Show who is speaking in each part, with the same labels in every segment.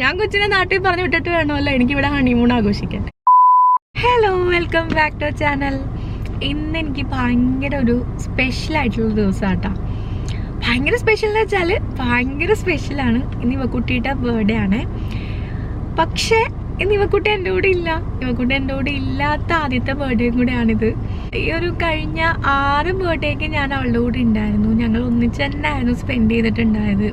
Speaker 1: ഞാൻ കൊച്ചിനെ നാട്ടിൽ പറഞ്ഞു വിട്ടിട്ട് വേണമല്ലോ. എനിക്കിവിടെ ഹണിമൂൺ ആഘോഷിക്കാൻ. Hello welcome back to channel ഇന്ന് എനിക്ക് ഭയങ്കര ഒരു സ്പെഷ്യൽ ആയിട്ടുള്ള ദിവസം കേട്ടോ ഭയങ്കര സ്പെഷ്യൽ എന്ന് വെച്ചാൽ ഭയങ്കര സ്പെഷ്യലാണ് ഇന്ന് കുട്ടിയുടെ ബർത്ത്ഡേ ആണ്. പക്ഷേ ഇന്ന് ഇവക്കുട്ടി എന്റെ കൂടെ ഇല്ല. ഇവക്കുട്ടി എന്റെ കൂടെ ഇല്ലാത്ത ആദ്യത്തെ ബർത്ത്ഡേയും കൂടെയാണിത്. ഈ ഒരു കഴിഞ്ഞ ആറ് ബർത്ത്ഡേക്ക് ഞാൻ അവളുടെ കൂടെ ഉണ്ടായിരുന്നു. ഞങ്ങൾ ഒന്നിച്ച് തന്നെയായിരുന്നു സ്പെൻഡ് ചെയ്തിട്ടുണ്ടായത്.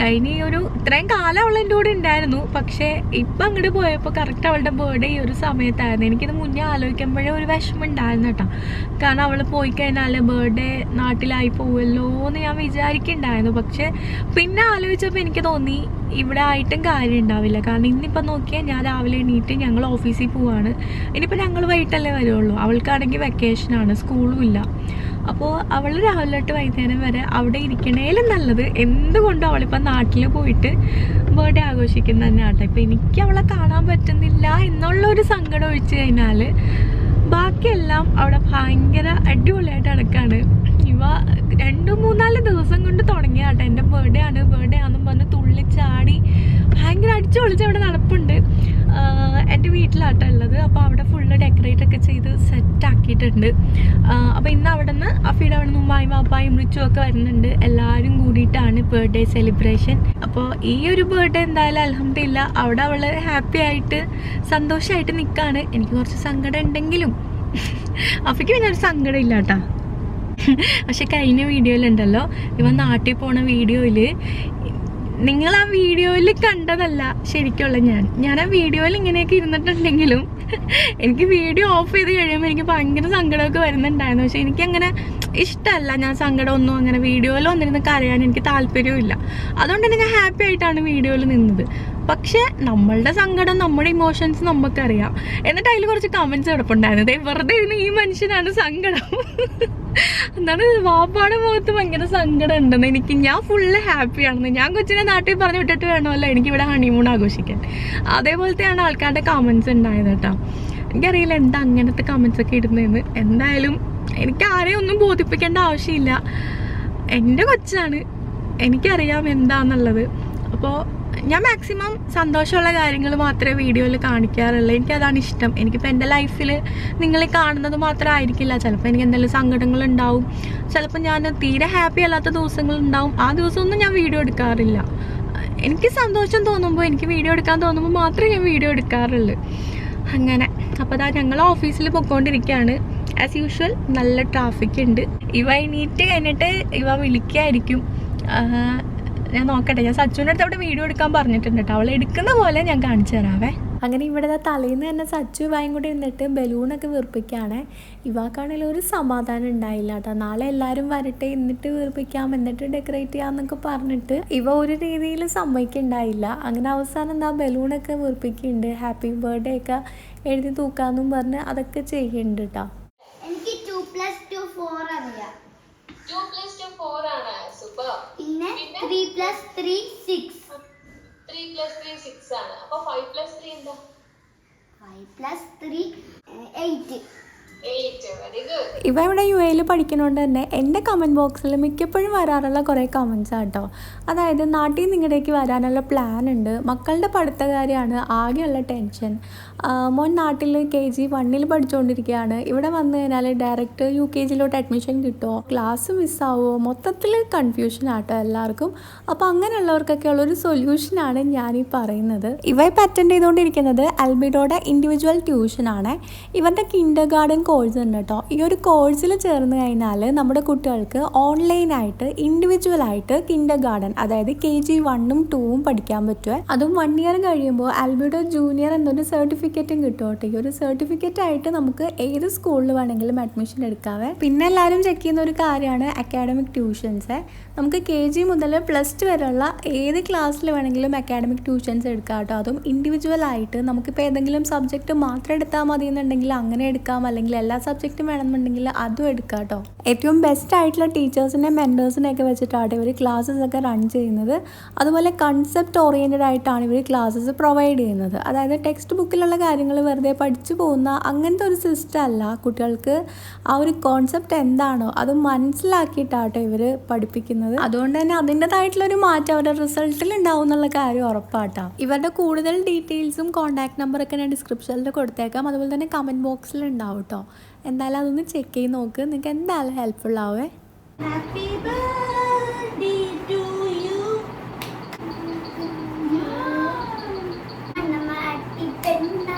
Speaker 1: കഴിഞ്ഞ ഒരു ഇത്രയും കാലം അവൾ എന്റെ കൂടെ ഉണ്ടായിരുന്നു. പക്ഷേ ഇപ്പം അങ്ങോട്ട് പോയപ്പോൾ കറക്റ്റ് അവളുടെ ബർത്ത്ഡേ ഈ ഒരു സമയത്തായിരുന്നു. എനിക്കിത് മുന്നേ ആലോചിക്കുമ്പോഴേ ഒരു വിഷമം ഉണ്ടായിരുന്നു കേട്ടോ. കാരണം അവൾ പോയി കഴിഞ്ഞാൽ ബർത്ത്ഡേ നാട്ടിലായി പോവല്ലോ എന്ന് ഞാൻ വിചാരിക്കുന്നുണ്ടായിരുന്നു. പക്ഷേ പിന്നെ ആലോചിച്ചപ്പോൾ എനിക്ക് തോന്നി ഇവിടെ ആയിട്ടും കാര്യം ഉണ്ടാവില്ല. കാരണം ഇന്നിപ്പോൾ നോക്കിയാൽ ഞാൻ രാവിലെ എണീറ്റ് ഞങ്ങൾ ഓഫീസിൽ പോവാണ്. ഇനിയിപ്പോൾ ഞങ്ങൾ വൈകിട്ടല്ലേ വരുള്ളൂ. അവൾക്കാണെങ്കിൽ വെക്കേഷനാണ് സ്കൂളും ഇല്ല. അപ്പോൾ അവൾ രാവിലെ തൊട്ട് വൈകുന്നേരം വരെ അവിടെ ഇരിക്കണേലും നല്ലത്. എന്തുകൊണ്ടും അവളിപ്പോൾ നാട്ടിൽ പോയിട്ട് ബർത്ത്ഡേ ആഘോഷിക്കുന്ന തന്നെ ആട്ടെ ഇപ്പം എനിക്ക് അവളെ കാണാൻ പറ്റുന്നില്ല എന്നുള്ള ഒരു സങ്കടം ഒഴിച്ചു കഴിഞ്ഞാൽ ബാക്കിയെല്ലാം അവിടെ ഭയങ്കര അടിപൊളിയായിട്ട് നടക്കുകയാണ് ഇവ രണ്ടു മൂന്നാൽ ദിവസം കൊണ്ട് തുടങ്ങിയാട്ടെ എന്റെ ബർത്ത്ഡേ ആണ്. ബർത്ത്ഡേ ആണെന്ന് പറഞ്ഞ് തുള്ളിച്ചാടി ഭയങ്കര അടിച്ചു പൊളിച്ച് അവിടെ നടപ്പുണ്ട്. എന്റെ വീട്ടിലാട്ടോ ഉള്ളത്. അപ്പോൾ അവിടെ ഫുള്ള് ഡെക്കറേറ്റ് ഒക്കെ ചെയ്ത് സെറ്റ് ആക്കിയിട്ടുണ്ട് അപ്പോൾ ഇന്ന് അവിടെ നിന്ന് അഫീഡ് അവിടെ നിന്ന് വായും വാപ്പായും റിച്ചും ഒക്കെ വരുന്നുണ്ട്. എല്ലാവരും കൂടിയിട്ടാണ് ബർത്ത്ഡേ സെലിബ്രേഷൻ അപ്പോൾ ഈ ഒരു ബർത്ത്ഡേ എന്തായാലും അലഹമില്ല അവിടെ വളരെ ഹാപ്പി ആയിട്ട് സന്തോഷമായിട്ട് നിൽക്കുകയാണ് എനിക്ക് കുറച്ച് സങ്കടം ഉണ്ടെങ്കിലും അഫയ്ക്ക് പിന്നെ ഒരു സങ്കടം ഇല്ല കേട്ടോ പക്ഷെ കഴിഞ്ഞ വീഡിയോയിലുണ്ടല്ലോ ഇവ നാട്ടിൽ പോണ വീഡിയോയിൽ നിങ്ങൾ ആ വീഡിയോയിൽ കണ്ടതല്ല ശരിക്കുള്ള ഞാൻ. ഞാൻ ആ വീഡിയോയിൽ ഇങ്ങനെയൊക്കെ ഇരുന്നിട്ടുണ്ടെങ്കിലും എനിക്ക് വീഡിയോ ഓഫ് ചെയ്ത് കഴിയുമ്പോൾ എനിക്ക് ഭയങ്കര സങ്കടമൊക്കെ വരുന്നുണ്ടായിരുന്നു. പക്ഷെ എനിക്കങ്ങനെ ഇഷ്ടമല്ല. ഞാൻ സങ്കടമൊന്നും അങ്ങനെ വീഡിയോയിൽ വന്നിരുന്ന് കരയാൻ എനിക്ക് താല്പര്യമില്ല അതുകൊണ്ട് തന്നെ ഞാൻ ഹാപ്പി ആയിട്ടാണ് വീഡിയോയിൽ നിന്നത്. പക്ഷെ നമ്മളുടെ സങ്കടം നമ്മുടെ ഇമോഷൻസ് നമുക്കറിയാം. എന്നിട്ട് അതിൽ കുറച്ച് കമൻസ് കിടപ്പുണ്ടായിരുന്നു. വെറുതെ ഇരുന്ന് ഈ മനുഷ്യനാണ് സങ്കടം. എന്താണ്? വാപ്പാടെ മുഖത്ത് ഭയങ്കര സങ്കടം ഉണ്ടെന്ന് എനിക്ക് ഞാൻ ഫുള്ള് ഹാപ്പിയാണെന്ന് ഞാൻ കൊച്ചിനെ നാട്ടിൽ പറഞ്ഞു വിട്ടിട്ട് വേണമല്ലോ. എനിക്ക് ഇവിടെ ഹണിമൂൺ ആഘോഷിക്കാൻ. അതേപോലത്തെയാണ് ആൾക്കാരുടെ കമൻസ് ഉണ്ടായത് കേട്ടോ. എനിക്കറിയില്ല എന്താ അങ്ങനത്തെ കമൻസ് ഒക്കെ ഇടുന്നതെന്ന്. എന്തായാലും എനിക്ക് ആരെയും ഒന്നും ബോധിപ്പിക്കേണ്ട ആവശ്യമില്ല. എന്റെ കൊച്ചാണ്. എനിക്കറിയാം എന്താന്നുള്ളത്. അപ്പോൾ ഞാൻ മാക്സിമം സന്തോഷമുള്ള കാര്യങ്ങൾ മാത്രമേ വീഡിയോയിൽ കാണിക്കാറുള്ളൂ. എനിക്കതാണ് ഇഷ്ടം. എനിക്കിപ്പോൾ എന്റെ ലൈഫിൽ നിങ്ങളെ കാണുന്നത് മാത്രമായിരിക്കില്ല. ചിലപ്പോൾ എനിക്ക് എന്തെങ്കിലും സങ്കടങ്ങൾ ഉണ്ടാവും ചിലപ്പോൾ ഞാൻ തീരെ ഹാപ്പി അല്ലാത്ത ദിവസങ്ങൾ ഉണ്ടാവും ആ ദിവസമൊന്നും ഞാൻ വീഡിയോ എടുക്കാറില്ല. എനിക്ക് സന്തോഷം തോന്നുമ്പോൾ എനിക്ക് വീഡിയോ എടുക്കാൻ തോന്നുമ്പോൾ മാത്രമേ ഞാൻ വീഡിയോ എടുക്കാറുള്ളൂ. അങ്ങനെ. അപ്പോൾ അതാ ഞങ്ങൾ ഓഫീസിൽ പൊയ്ക്കൊണ്ടിരിക്കുകയാണ് ആസ് യൂഷ്വൽ നല്ല ട്രാഫിക് ഉണ്ട്. ഇവ എണീറ്റ് കഴിഞ്ഞിട്ട് ഇവ വിളിക്കായിരിക്കും. ഞാൻ നോക്കട്ടെ. ഞാൻ സച്ചുവിന്റെ അടുത്ത് അവിടെ വീഡിയോ എടുക്കാൻ പറഞ്ഞിട്ടുണ്ട് കേട്ടോ അവൾ എടുക്കുന്ന പോലെ ഞാൻ കാണിച്ചു തരാവേ. അങ്ങനെ ഇവിടെ തലേന്ന് തന്നെ സച്ചു ഇവായും കൂടി ഇരുന്നിട്ട് ബലൂണൊക്കെ വീർപ്പിക്കുകയാണ്. ഇവാക്കാണെങ്കിൽ ഒരു സമാധാനം ഉണ്ടായില്ല കേട്ടോ നാളെ എല്ലാവരും വരട്ടെ എന്നിട്ട് വീർപ്പിക്കാം എന്നിട്ട് ഡെക്കറേറ്റ് ചെയ്യാന്നൊക്കെ പറഞ്ഞിട്ട് ഇവ ഒരു രീതിയിൽ സമ്മതിക്കുന്നുണ്ടായില്ല. അങ്ങനെ അവസാനം എന്താ ബലൂണൊക്കെ വീർപ്പിക്കുന്നുണ്ട്. ഹാപ്പി ബർത്ത്ഡേ ഒക്കെ എഴുതി തൂക്കാന്നും പറഞ്ഞ് അതൊക്കെ ചെയ്യുന്നുണ്ട് കേട്ടോ
Speaker 2: എനിക്ക് ടു പ്ലസ് ടു ഫോർ അറിയാം
Speaker 1: ടു പ്ലസ് ടു ഫോർ ആണ് സൂപ്പർ
Speaker 2: പിന്നെ
Speaker 1: പിന്നെ?
Speaker 2: Three plus three six
Speaker 1: three plus three six ആണ്. അപ്പൊ ഫൈവ് പ്ലസ് ത്രീ എന്താ?
Speaker 2: Five plus three eight
Speaker 1: eight very good
Speaker 3: ഇവ ഇവിടെ യു എയിൽ പഠിക്കുന്നതുകൊണ്ട് തന്നെ എന്റെ കമന്റ് ബോക്സിൽ മിക്കപ്പോഴും വരാറുള്ള കുറേ കമൻസ് ആട്ടോ അതായത് നാട്ടിൽ നിന്ന് ഇങ്ങടേക്ക് വരാനുള്ള പ്ലാൻ ഉണ്ട്. മക്കളുടെ പഠിത്ത കാര്യമാണ് ആകെയുള്ള ടെൻഷൻ മോൻ നാട്ടിൽ കെ ജി വണ്ണിൽ പഠിച്ചുകൊണ്ടിരിക്കുകയാണ് ഇവിടെ വന്നു കഴിഞ്ഞാൽ ഡയറക്റ്റ് യു കെ ജിയിലോട്ട് അഡ്മിഷൻ കിട്ടുമോ ക്ലാസ് മിസ്സാവുമോ മൊത്തത്തിൽ കൺഫ്യൂഷൻ ആട്ടോ എല്ലാവർക്കും. അപ്പോൾ അങ്ങനെയുള്ളവർക്കൊക്കെ ഉള്ളൊരു സൊല്യൂഷനാണ് ഞാൻ ഈ പറയുന്നത്. ഇവ ഇപ്പോൾ അറ്റൻഡ് ചെയ്തുകൊണ്ടിരിക്കുന്നത് അൽബിഡോയുടെ ഇൻഡിവിജ്വൽ ട്യൂഷനാണ് ഇവരുടെ കിൻഡർ ഗാർഡൻ കോഴ്സ് ഉണ്ട് കേട്ടോ. ഈ ഒരു കോഴ്സിൽ ചേർന്ന് കഴിഞ്ഞാൽ നമ്മുടെ കുട്ടികൾക്ക് ഓൺലൈനായിട്ട് ഇൻഡിവിജ്വൽ ആയിട്ട് കിൻഡർ ഗാർഡൻ അതായത് കെ ജി വണ്ണും ടൂവും പഠിക്കാൻ പറ്റുമേ അതും വൺ ഇയർ കഴിയുമ്പോൾ അൽബിഡോ ജൂനിയർ എന്നൊരു സർട്ടിഫിക്കറ്റും കിട്ടും കേട്ടോ ഈ ഒരു സർട്ടിഫിക്കറ്റ് ആയിട്ട് നമുക്ക് ഏത് സ്കൂളിൽ വേണമെങ്കിലും അഡ്മിഷൻ എടുക്കാവേ. പിന്നെ എല്ലാവരും ചെക്ക് ചെയ്യുന്ന ഒരു കാര്യമാണ് അക്കാഡമിക് ട്യൂഷൻസ് നമുക്ക് കെ ജി മുതൽ പ്ലസ് ടു വരെയുള്ള ഏത് ക്ലാസ്സിൽ വേണമെങ്കിലും അക്കാഡമിക് ട്യൂഷൻസ് എടുക്കാം കേട്ടോ. അതും ഇൻഡിവിജ്വൽ ആയിട്ട്. നമുക്കിപ്പോൾ ഏതെങ്കിലും സബ്ജക്റ്റ് മാത്രം എടുത്താൽ മതി എന്നുണ്ടെങ്കിൽ അങ്ങനെ എടുക്കാം. അല്ലെങ്കിൽ എല്ലാ സബ്ജക്റ്റും വേണമെന്നുണ്ടെങ്കിൽ അതും എടുക്കാം കേട്ടോ. ഏറ്റവും ബെസ്റ്റ് ആയിട്ടുള്ള ടീച്ചേഴ്സിനെ മെന്റേഴ്സിനെ ഒക്കെ വെച്ചിട്ടാണ് ഇവർ ക്ലാസ്സസ് ഒക്കെ റൺ ചെയ്യുന്നത്. അതുപോലെ കൺസെപ്റ്റ് ഓറിയന്റഡ് ആയിട്ടാണ് ഇവർ ക്ലാസ്സസ് പ്രൊവൈഡ് ചെയ്യുന്നത്. അതായത് ടെക്സ്റ്റ് ബുക്കിലുള്ള
Speaker 1: കാര്യങ്ങൾ വെറുതെ പഠിച്ചു പോകുന്ന അങ്ങനത്തെ ഒരു സിസ്റ്റം അല്ല. കുട്ടികൾക്ക് ആ ഒരു കോൺസെപ്റ്റ് എന്താണോ അത് മനസ്സിലാക്കിയിട്ടാട്ടോ ഇവർ പഠിപ്പിക്കുന്നത്. അതുകൊണ്ട് തന്നെ അതിന്റെതായിട്ടുള്ളൊരു മാറ്റം അവരുടെ റിസൾട്ടിൽ ഉണ്ടാവും എന്നുള്ള കാര്യം ഉറപ്പാട്ടോ. ഇവരുടെ കൂടുതൽ ഡീറ്റെയിൽസും കോൺടാക്ട് നമ്പറൊക്കെ ഞാൻ ഡിസ്ക്രിപ്ഷനിൽ കൊടുത്തേക്കാം. അതുപോലെ തന്നെ കമന്റ് ബോക്സിൽ ഉണ്ടാവും കേട്ടോ എന്തായാലും അതൊന്ന് ചെക്ക് ചെയ്ത് നോക്ക്. നിങ്ങൾക്ക് എന്തായാലും ഹെൽപ്ഫുൾ ആവേ.
Speaker 2: To you. നമ്മ അട്ടിപ്പെണ്ണ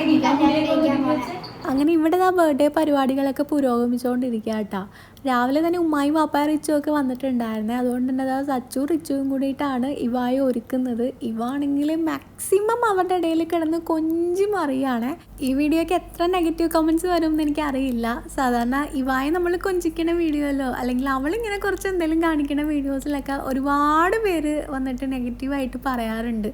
Speaker 2: ഇപ്പൊ
Speaker 1: അങ്ങനെ ഇവിടെ ആ ബർത്ത്ഡേ പരിപാടികളൊക്കെ പുരോഗമിച്ചുകൊണ്ടിരിക്കുക കേട്ടോ രാവിലെ തന്നെ ഉമ്മായും പാപ്പായ റിച്ചും ഒക്കെ വന്നിട്ടുണ്ടായിരുന്നേ. അതുകൊണ്ട് തന്നെ അതാ സച്ചു റിച്ചുവും കൂടിയിട്ടാണ് ഇവായി ഒരുക്കുന്നത്. ഇവ ആണെങ്കിൽ മാക്സിമം അവരുടെ ഇടയിൽ കിടന്ന് കൊഞ്ചി മറിയാണ്. ഈ വീഡിയോക്ക് എത്ര നെഗറ്റീവ് കമന്റ്സ് വരും എന്ന് എനിക്കറിയില്ല. സാധാരണ ഇവായി നമ്മൾ കൊഞ്ചിക്കണ വീഡിയോയിലോ അല്ലെങ്കിൽ അവളിങ്ങനെ കുറച്ച് എന്തെങ്കിലും കാണിക്കണ വീഡിയോസിലൊക്കെ ഒരുപാട് പേര് വന്നിട്ട് നെഗറ്റീവായിട്ട് പറയാറുണ്ട്.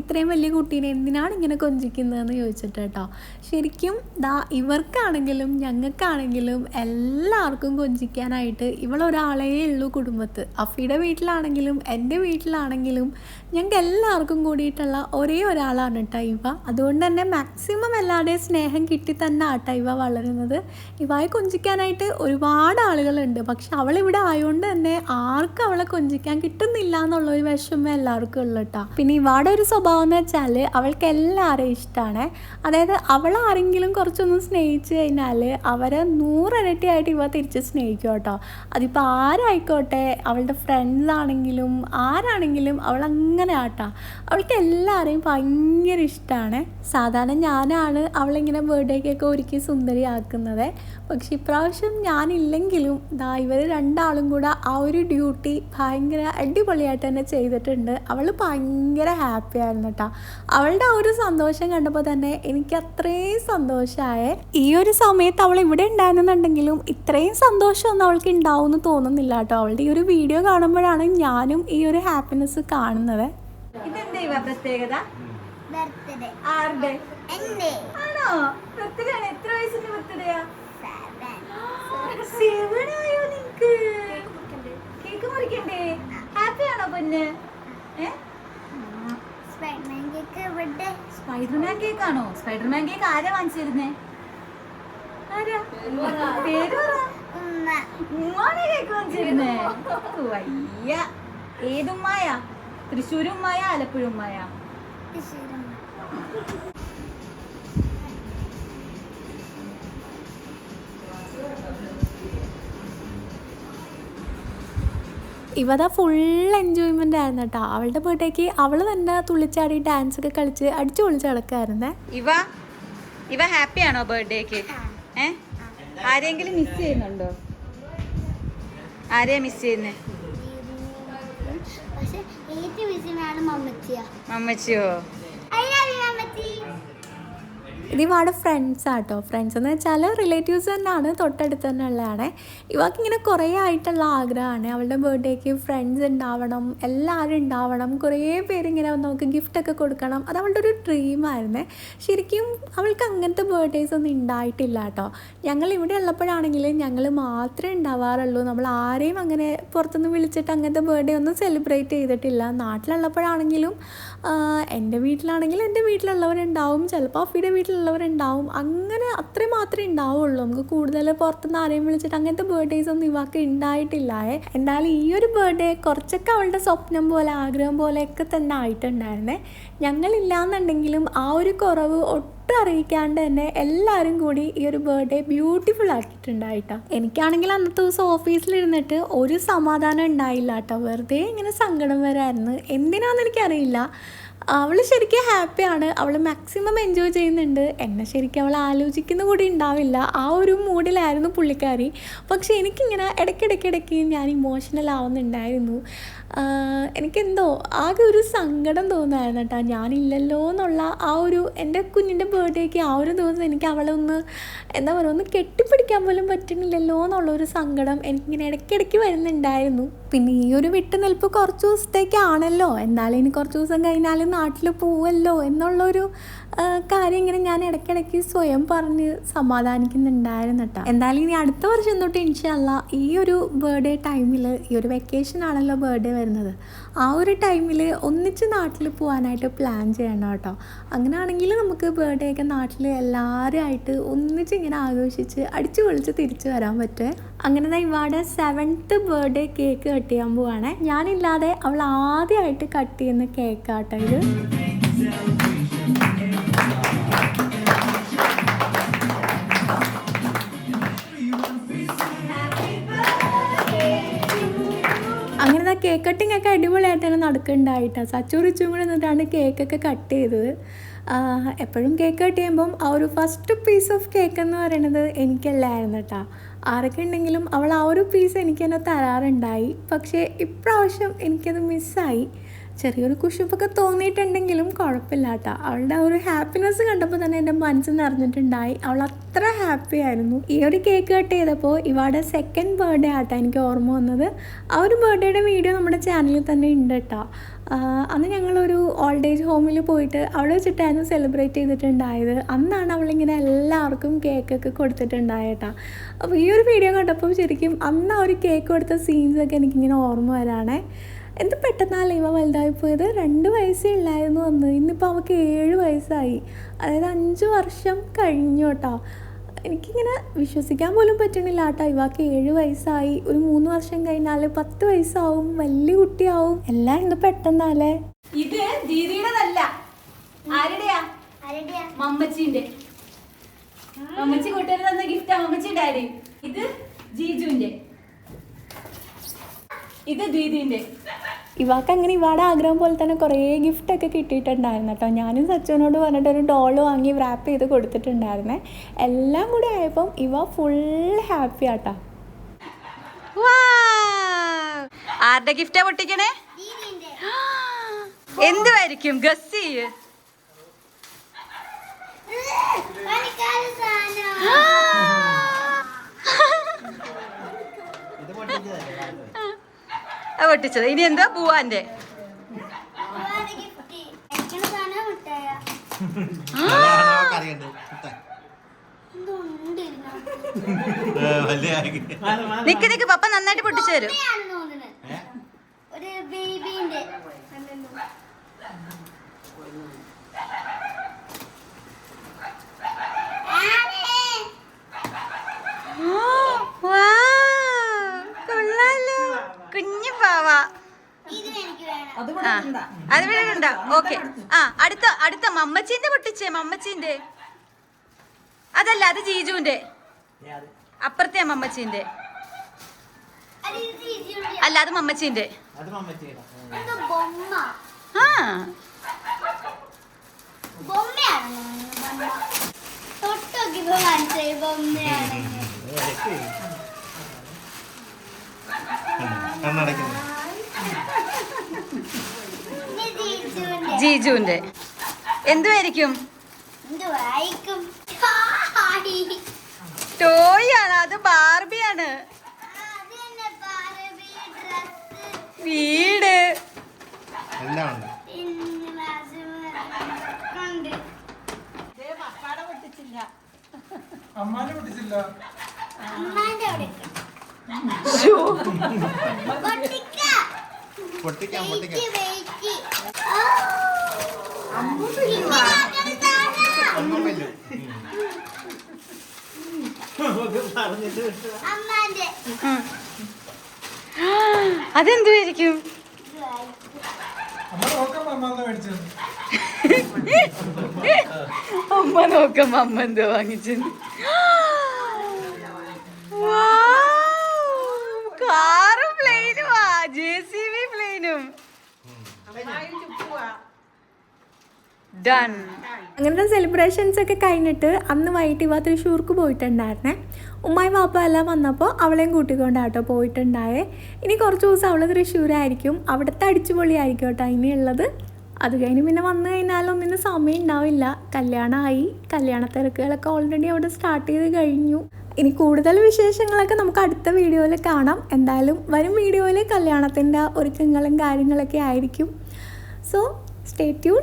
Speaker 1: ഇത്രയും വലിയ കുട്ടീനെ എന്തിനാണ് ഇങ്ങനെ കൊഞ്ചിക്കുന്നതെന്ന് ചോദിച്ചിട്ട് കേട്ടോ ശരിക്കും ദാ ഇവർക്കാണെങ്കിലും ഞങ്ങൾക്കാണെങ്കിലും എല്ലാവർക്കും കൊഞ്ചിക്കാനായിട്ട് ഇവളൊരാളേ ഉള്ളൂ കുടുംബത്ത്. അഫിയുടെ വീട്ടിലാണെങ്കിലും എന്റെ വീട്ടിലാണെങ്കിലും ഞങ്ങൾക്ക് എല്ലാവർക്കും കൂടിയിട്ടുള്ള ഒരേ ഒരാളാണ് കേട്ടോ ഇവ. അതുകൊണ്ട് തന്നെ മാക്സിമം എല്ലാവരുടെയും സ്നേഹം കിട്ടി തന്നെ ആട്ടോ ഇവ വളരുന്നത്. ഇവയെ കൊഞ്ചിക്കാനായിട്ട് ഒരുപാട് ആളുകളുണ്ട്. പക്ഷെ അവളിവിടെ ആയതുകൊണ്ട് തന്നെ ആർക്കും അവളെ കൊഞ്ചിക്കാൻ കിട്ടുന്നില്ല എന്നുള്ള ഒരു വിഷമം എല്ലാവർക്കും ഉള്ളു കേട്ടോ പിന്നെ ഇവാടെ ഒരു സ്വഭാവം എന്ന് വെച്ചാൽ അവൾക്ക് എല്ലാവരെയും ഇഷ്ടമാണ് അതായത് അവളെ ആരെങ്കിലും കുറച്ചൊന്ന് സ്നേഹിച്ചു കഴിഞ്ഞാൽ അവരെ നൂറിരട്ടിയായിട്ട് ഇവ തിരിച്ച് സ്നേഹിക്കും. കേട്ടോ. അതിപ്പോൾ ആരായിക്കോട്ടെ? അവളുടെ ഫ്രണ്ട്സാണെങ്കിലും ആരാണെങ്കിലും അവൾ അങ്ങനെ ആട്ടാ. അവൾക്ക് എല്ലാവരെയും ഭയങ്കര ഇഷ്ടമാണ് സാധാരണ ഞാനാണ് അവളിങ്ങനെ ബർത്ത്ഡേ കേക്ക് ഒരുക്കി സുന്ദരിയാക്കുന്നത്. പക്ഷെ ഇപ്രാവശ്യം ഞാനില്ലെങ്കിലും ദാ ഇവർ രണ്ടാളും കൂടെ ആ ഒരു ഡ്യൂട്ടി ഭയങ്കര അടിപൊളിയായിട്ട് തന്നെ ചെയ്തിട്ടുണ്ട്. അവൾ ഭയങ്കര ഹാപ്പി ആയിരുന്നു കേട്ടോ. അവളുടെ ആ ഒരു സന്തോഷം കണ്ടപ്പോൾ തന്നെ എനിക്ക് അത്രയും സന്തോഷമായേ ഈ ഒരു സമയത്ത് അവൾ ഇവിടെ ഉണ്ടായിരുന്നുണ്ടെങ്കിലും ഇത്രയും സന്തോഷമൊന്നും അവൾക്ക് ഉണ്ടാവും എന്ന് തോന്നുന്നില്ല കേട്ടോ. അവളുടെ ഈ ഒരു വീഡിയോ കാണുമ്പോഴാണ് ഞാനും ഈ ഒരു ഹാപ്പിനെസ് കാണുന്നത്.
Speaker 4: ഇതെന്താ ഇവ പ്രത്യേകത?
Speaker 2: ബർത്ത്ഡേ
Speaker 4: ആരുടെ?
Speaker 2: എന്റെ
Speaker 4: ആണോ? ബർത്ത്ഡേ ആണ്. എത്ര വയസ്സിന്റെ ബർത്ത്ഡേയാ
Speaker 2: seven.
Speaker 4: സെവൻ ആയോ നിങ്ങക്ക് കേക്ക് മുറിക്കണ്ടേ? ഹാപ്പി ആണോ പൊന്ന്? ഏ?
Speaker 2: Spiderman cake ഇവിടെ.
Speaker 4: സ്പൈഡർമാൻ കേക്ക് ആണോ? സ്പൈഡർമാൻ കേക്ക് ആരാ വാങ്ങിച്ചിരുന്നേ ആരാ? പേര് പറ. ഉമ്മാണ് കേക്ക് വാങ്ങിച്ചിരുന്നേ വയ്യ ഏതുമ്മായ തൃശ്ശൂരുമായ ആലപ്പുഴ ഉമ്മായ
Speaker 2: തൃശ്ശൂരമ്മ.
Speaker 1: ഇവത ഫുൾ എൻജോയ്മെന്റ് ആയിരുന്നു കേട്ടോ. അവളുടെ ബർത്ത്ഡേക്ക് അവൾ തന്നെ തുള്ളിച്ചാടി ഡാൻസ് ഒക്കെ കളിച്ച് അടിച്ചു പൊളിച്ച് കിടക്കായിരുന്നേ
Speaker 4: ഇവ ഇവ ഹാപ്പി ആണോ ബർത്ത്ഡേക്ക് ഏ? ആരെങ്കിലും മിസ് ചെയ്യുന്നുണ്ടോ? ആരെയാ മിസ് ചെയ്യുന്നേ?
Speaker 2: മമ്മച്ചിയോ?
Speaker 1: ഇത് ഇവാടെ ഫ്രണ്ട്സ് ആട്ടോ. ഫ്രണ്ട്സ് എന്ന് വെച്ചാൽ റിലേറ്റീവ്സ് തന്നെയാണ് തൊട്ടടുത്ത് തന്നെ ഉള്ളതാണ് ഇവൾക്ക് ഇങ്ങനെ കുറേ ആയിട്ടുള്ള ആഗ്രഹമാണ്. അവളുടെ ബർത്ത്ഡേക്ക് ഫ്രണ്ട്സ് ഉണ്ടാവണം എല്ലാവരും ഉണ്ടാവണം കുറേ പേര് ഇങ്ങനെ നമുക്ക് ഗിഫ്റ്റൊക്കെ കൊടുക്കണം. അത് അവളുടെ ഒരു ഡ്രീമായിരുന്നേ ശരിക്കും അവൾക്ക് അങ്ങനത്തെ ബർത്ത്ഡേസ് ഒന്നും ഉണ്ടായിട്ടില്ല കേട്ടോ ഞങ്ങൾ ഇവിടെ ഉള്ളപ്പോഴാണെങ്കിൽ ഞങ്ങൾ മാത്രമേ ഉണ്ടാവാറുള്ളൂ നമ്മൾ ആരെയും അങ്ങനെ പുറത്തുനിന്ന് വിളിച്ചിട്ട് അങ്ങനത്തെ ബർത്ത്ഡേ ഒന്നും സെലിബ്രേറ്റ് ചെയ്തിട്ടില്ല. നാട്ടിലുള്ളപ്പോഴാണെങ്കിലും എന്റെ വീട്ടിലാണെങ്കിൽ എന്റെ വീട്ടിലുള്ളവരുണ്ടാവും. ചിലപ്പോൾ അഫിയുടെ വീട്ടിലുള്ളവരുണ്ടാവും. അങ്ങനെ അത്രയും മാത്രമേ ഉണ്ടാവുള്ളൂ. നമുക്ക് കൂടുതൽ പുറത്തുനിന്ന് ആരെയും വിളിച്ചിട്ട് അങ്ങനത്തെ ബർത്ത്ഡേസ് ഒന്നും ഇവാക്ക് ഉണ്ടായിട്ടില്ല. എന്തായാലും ഈ ഒരു ബർത്ത്ഡേ കുറച്ചൊക്കെ അവളുടെ സ്വപ്നം പോലെ ആഗ്രഹം പോലെയൊക്കെ തന്നെ ആയിട്ടുണ്ടായിരുന്നേ. ഞങ്ങളില്ലാന്നുണ്ടെങ്കിലും ആ ഒരു കുറവ് ഒട്ടും അറിയിക്കാണ്ട് തന്നെ എല്ലാവരും കൂടി ഈ ഒരു ബർത്ത്ഡേ ബ്യൂട്ടിഫുൾ ആക്കിയിട്ടുണ്ടായിട്ടോ. എനിക്കാണെങ്കിൽ അന്നത്തെ ദിവസം ഓഫീസിലിരുന്നിട്ട് ഒരു സമാധാനം ഉണ്ടായില്ല കേട്ടോ വെറുതെ ഇങ്ങനെ സങ്കടം വരായിരുന്നു. എന്തിനാന്ന് എനിക്കറിയില്ല. അവൾ ശരിക്കും ഹാപ്പിയാണ് അവൾ മാക്സിമം എൻജോയ് ചെയ്യുന്നുണ്ട്. എന്നെ ശരിക്കും അവൾ ആലോചിക്കുന്ന കൂടി ഉണ്ടാവില്ല. ആ ഒരു മൂഡിലായിരുന്നു പുള്ളിക്കാരി. പക്ഷേ എനിക്കിങ്ങനെ ഇടയ്ക്കിടയ്ക്കിടയ്ക്ക് ഞാൻ ഇമോഷണൽ ആവുന്നുണ്ടായിരുന്നു. എനിക്കെന്തോ ആകെ ഒരു സങ്കടം തോന്നായിരുന്നു കേട്ടോ ഞാനില്ലല്ലോ എന്നുള്ള ആ ഒരു എന്റെ കുഞ്ഞിന്റെ ബർത്ത്ഡേക്ക് ആ ഒരു ദിവസം എനിക്ക് അവളെ ഒന്ന് എന്താ പറയുക ഒന്ന് കെട്ടിപ്പിടിക്കാൻ പോലും പറ്റുന്നില്ലല്ലോ എന്നുള്ള ഒരു സങ്കടം എനിക്കിങ്ങനെ ഇടയ്ക്കിടയ്ക്ക് വരുന്നുണ്ടായിരുന്നു. പിന്നെ ഈ ഒരു വിട്ടുനിൽപ്പ് കുറച്ച് ദിവസത്തേക്കാണല്ലോ. എന്നാലും ഇനി കുറച്ച് ദിവസം കഴിഞ്ഞാൽ നാട്ടിൽ പോവല്ലോ എന്നുള്ളൊരു കാര്യം ഇങ്ങനെ ഞാൻ ഇടയ്ക്കിടയ്ക്ക് സ്വയം പറഞ്ഞ് സമാധാനിക്കുന്നുണ്ടായിരുന്നു കേട്ടോ എന്തായാലും ഇനി അടുത്ത വർഷം തൊട്ട് ഇൻഷല്ല ഈ ഒരു ബർത്ത്ഡേ ടൈമിൽ ഈ ഒരു വെക്കേഷൻ ആണല്ലോ ബർത്ത്ഡേ വരുന്നത്. ആ ഒരു ടൈമിൽ ഒന്നിച്ച് നാട്ടിൽ പോകാനായിട്ട് പ്ലാൻ ചെയ്യണം കേട്ടോ. അങ്ങനെയാണെങ്കിൽ നമുക്ക് ബർത്ത്ഡേ ഒക്കെ നാട്ടിൽ എല്ലാവരും ആയിട്ട് ഒന്നിച്ച് ഇങ്ങനെ ആഘോഷിച്ച് അടിച്ചു പൊളിച്ച് തിരിച്ചു വരാൻ പറ്റേ അങ്ങനെ തന്നെ ഇവാടെ സെവൻത്ത് ബർത്ത്ഡേ കേക്ക് കട്ട് ചെയ്യാൻ പോവാണേ. ഞാനില്ലാതെ അവൾ ആദ്യമായിട്ട് കട്ട് ചെയ്യുന്ന കേക്കാട്ടോ ഇത്. കേക്ക് കട്ടിങ് ഒക്കെ അടിപൊളിയായിട്ടാണ് നടക്കുന്നുണ്ടായിട്ടാ. സച്ചു റിച്ചും കൂടെ നിന്നിട്ടാണ് കേക്കൊക്കെ കട്ട് ചെയ്തത്. എപ്പോഴും കേക്ക് കട്ട് ചെയ്യുമ്പം ആ ഒരു ഫസ്റ്റ് പീസ് ഓഫ് കേക്ക് എന്ന് പറയുന്നത് എനിക്കല്ലായിരുന്നു കേട്ടോ ആരൊക്കെ ഉണ്ടെങ്കിലും അവൾ ആ ഒരു പീസ് എനിക്ക് തന്നെ തരാറുണ്ടായി. പക്ഷേ ഇപ്രാവശ്യം എനിക്കത് മിസ്സായി ചെറിയൊരു കുശുപ്പൊക്കെ തോന്നിയിട്ടുണ്ടെങ്കിലും കുഴപ്പമില്ല കേട്ടോ അവളുടെ ആ ഒരു ഹാപ്പിനെസ് കണ്ടപ്പോൾ തന്നെ എന്റെ മനസ്സ് നിറഞ്ഞിട്ടുണ്ടായി. അവൾ അത്ര ഹാപ്പി ആയിരുന്നു. ഈ ഒരു കേക്ക് കട്ട് ചെയ്തപ്പോൾ ഇവളുടെ സെക്കൻഡ് ബർത്ത്ഡേ ആട്ടോ എനിക്ക് ഓർമ്മ വന്നത്. ആ ഒരു ബർത്ത്ഡേയുടെ വീഡിയോ നമ്മുടെ ചാനലിൽ തന്നെ ഉണ്ട് കേട്ടോ അന്ന് ഞങ്ങളൊരു ഓൾഡ് ഏജ് ഹോമിൽ പോയിട്ട് അവിടെ വെച്ചിട്ടായിരുന്നു സെലിബ്രേറ്റ് ചെയ്തിട്ടുണ്ടായത്. അന്നാണ് അവളിങ്ങനെ എല്ലാവർക്കും കേക്കൊക്കെ കൊടുത്തിട്ടുണ്ടായേട്ടാ അപ്പോൾ ഈ ഒരു വീഡിയോ കണ്ടപ്പോൾ ശരിക്കും അന്ന് ആ ഒരു കേക്ക് കൊടുത്ത സീൻസൊക്കെ എനിക്കിങ്ങനെ ഓർമ്മ വരാണേ. എന്ത് പെട്ടെന്നാണ് ഇവ വലുതായി പോയത്? രണ്ട് വയസ്സേ ഉള്ളായിരുന്നു അന്ന്. ഇന്നിപ്പോൾ അവൾക്ക് ഏഴ് വയസ്സായി. അതായത് അഞ്ച് വർഷം കഴിഞ്ഞു കേട്ടോ എനിക്കിങ്ങനെ വിശ്വസിക്കാൻ പോലും പറ്റണില്ല. കേട്ടോ ഇവാക്ക് ഏഴ് വയസ്സായി. ഒരു മൂന്ന് വർഷം കഴിഞ്ഞാൽ പത്ത് വയസ്സാവും. വലിയ കുട്ടിയാവും. എല്ലാം എന്ത് പെട്ടെന്നാലേ.
Speaker 5: ഇത് ദീദിയുടെതല്ല. ആരുടെയാ?
Speaker 2: ആരുടെയാ?
Speaker 5: മമ്മച്ചിന്റെ. മമ്മച്ചി കൂട്ടുകാർ തന്ന ഗിഫ്റ്റാ മമ്മച്ചി ഡാഡി. ഇത് ജീജുവിന്റെ. ഇത് ദീദിന്റെ.
Speaker 1: ഇവാക്ക് അങ്ങനെ ഇവാടെ ആഗ്രഹം പോലെ തന്നെ കുറേ ഗിഫ്റ്റൊക്കെ കിട്ടിയിട്ടുണ്ടായിരുന്നു കേട്ടോ. ഞാനും സച്ചുവിനോട് പറഞ്ഞിട്ട് ഒരു ഡോൾ വാങ്ങി റാപ്പ് ചെയ്ത് കൊടുത്തിട്ടുണ്ടായിരുന്നേ. എല്ലാം കൂടി ആയപ്പം ഇവ ഫുൾ ഹാപ്പി ആട്ടാ.
Speaker 5: ആരുടെ ഗിഫ്റ്റാ പൊട്ടിക്കണേ?
Speaker 2: എന്തുമായിരിക്കും
Speaker 5: ഗസ്സി? ഗസ് ചെയ്യ് പൊട്ടിച്ചത്. ഇനി എന്താ? പൂവാന്റെ? നിക്ക് നിക്ക് പപ്പ നന്നായിട്ട് പൊട്ടിച്ചു തരും. അത് വേണ്ട ഓക്കെ ആ അടുത്ത അടുത്ത മമ്മച്ചീന്റെ പൊട്ടിച്ചേ മമ്മച്ചീന്റെ അതല്ല അത് ജീജുവിന്റെ അപ്പുറത്തെ മമ്മച്ചീന്റെ. അല്ല അത് മമ്മച്ചീന്റെ ആ
Speaker 2: ജീജുവിന്റെ.
Speaker 5: എന്തുമായിരിക്കും ടോയ് ആണ് അത് ബാർബിയാണ്. വീട്.
Speaker 2: അവിടെ പൊട്ടിക്ക.
Speaker 6: പൊട്ടിക്കാം
Speaker 5: അതെന്തുമായിരിക്കും അമ്മ നോക്കാം അമ്മ എന്തോ വാങ്ങിച്ചു കാറും പ്ലെയിനും ആ ജെ സി ബി പ്ലെയിനും
Speaker 1: അങ്ങനത്തെ സെലിബ്രേഷൻസ് ഒക്കെ കഴിഞ്ഞിട്ട് അന്ന് വൈകിട്ട് ഇവ തൃശ്ശൂർക്ക് പോയിട്ടുണ്ടായിരുന്നേ. ഉമ്മായി വാപ്പ എല്ലാം വന്നപ്പോൾ അവളെയും കൂട്ടിക്കൊണ്ടാട്ടോ പോയിട്ടുണ്ടായേ. ഇനി കുറച്ച് ദിവസം അവൾ തൃശ്ശൂരായിരിക്കും. അവിടുത്തെ അടിച്ചുപൊളിയായിരിക്കും കേട്ടോ ഇനിയുള്ളത്. അത് കഴിഞ്ഞ് പിന്നെ വന്നു കഴിഞ്ഞാൽ ഒന്നിനും സമയം ഉണ്ടാവില്ല. കല്യാണമായി കല്യാണ തിരക്കുകളൊക്കെ ഓൾറെഡി അവിടെ സ്റ്റാർട്ട് ചെയ്ത് കഴിഞ്ഞു. ഇനി കൂടുതൽ വിശേഷങ്ങളൊക്കെ നമുക്ക് അടുത്ത വീഡിയോയിൽ കാണാം. എന്തായാലും വരും വീഡിയോയിൽ കല്യാണത്തിന്റെ ഒരുക്കങ്ങളും കാര്യങ്ങളൊക്കെ ആയിരിക്കും. So stay tune